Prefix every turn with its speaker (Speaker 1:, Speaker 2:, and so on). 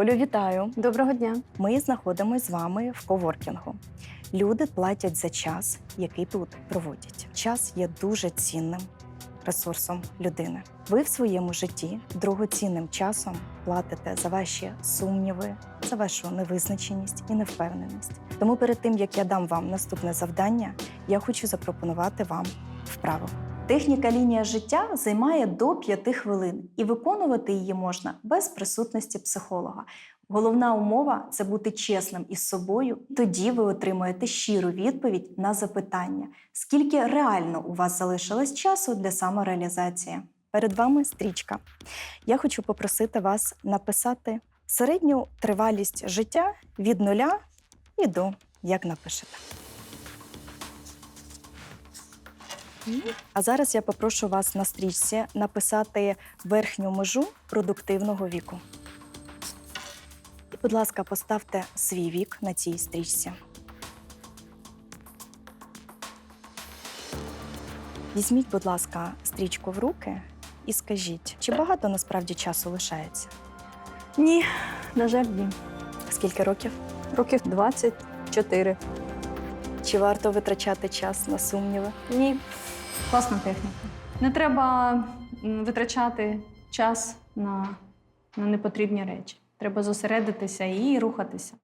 Speaker 1: Олю, вітаю!
Speaker 2: Доброго дня.
Speaker 1: Ми знаходимося з вами в коворкінгу. Люди платять за час, який тут проводять. Час є дуже цінним ресурсом людини. Ви в своєму житті дорогоцінним часом платите за ваші сумніви, за вашу невизначеність і невпевненість. Тому перед тим як я дам вам наступне завдання, я хочу запропонувати вам вправу. Техніка лінія життя займає до 5 хвилин, і виконувати її можна без присутності психолога. Головна умова це бути чесним із собою. Тоді ви отримаєте щиру відповідь на запитання, скільки реально у вас залишилось часу для самореалізації. Перед вами стрічка. Я хочу попросити вас написати середню тривалість життя від нуля і до як напишете. А зараз я попрошу вас на стрічці написати верхню межу продуктивного віку. І, будь ласка, поставте свій вік на цій стрічці. Візьміть, будь ласка, стрічку в руки і скажіть, чи багато насправді часу лишається?
Speaker 2: Ні, на жаль, ні.
Speaker 1: Скільки років?
Speaker 2: Років 24.
Speaker 1: Чи варто витрачати час на сумніви?
Speaker 2: Ні. Класна техніка. Не треба витрачати час на, на непотрібні речі. Треба зосередитися і рухатися.